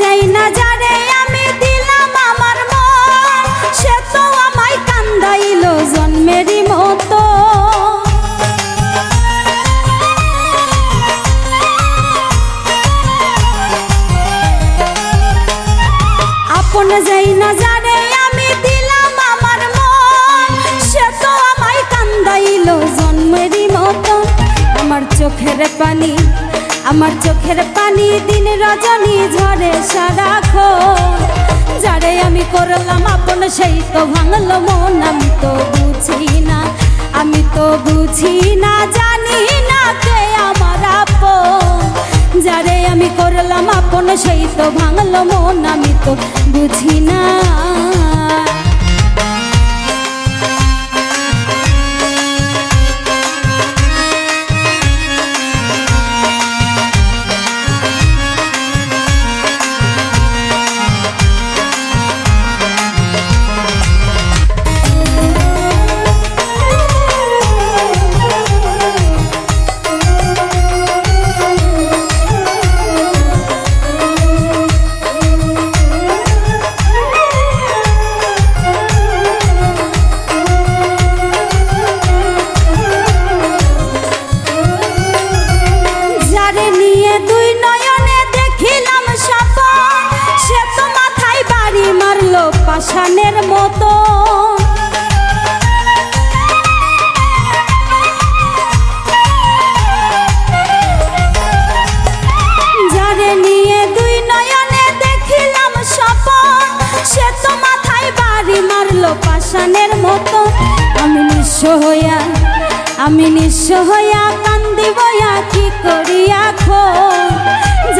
যাই না যারে আমি দিলাম আমার মন। সে তো আমায় কান্দাইল জন্মেরই মতো। আপন যাই না যারে আমি দিলাম আমার মন। সে তো আমায় কান্দাইল জন্মেরই মতো। আমার চোখের পানি আমার চোখের পানি দিন রজনী ঝরে সারাক্ষণ যারে আমি করলাম আপন, সেই তো ভাঙলো মন, আমি তো বুঝি না, আমি তো বুঝি না, জানি না কে আমার আপন। যারে আমি করলাম আপন, সেই তো ভাঙলো মন, আমি তো বুঝি না। পাষাণের মতো। যারে নিয়ে দুই নয়নে দেখিলাম স্বপন, সে তো মাথায় বাড়ি মারলো পাষাণের মতো। আমি নিঃস্ব হইয়া, আমি নিঃস্ব হইয়া কান্দি বইয়া কি করিয়া খো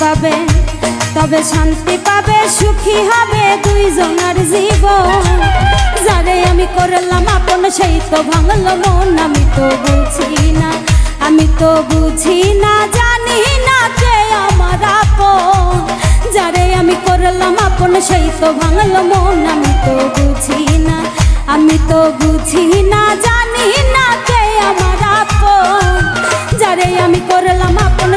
পাবে, তবে শান্তি পাবে, সুখী হবে দুইজনের জীবন। যারে আমি করলাম আপন, সেই তো ভাঙল মন, আমি তো বুঝি না, আমি তো বুঝি না, জানি না যে আমার আপন। যারে আমি করলাম আপন, সেই তো ভাঙল মন, আমি তো বুঝি না, আমি তো বুঝি না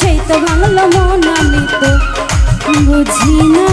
সেই তো বাংলো মন আমি তো বুঝি না।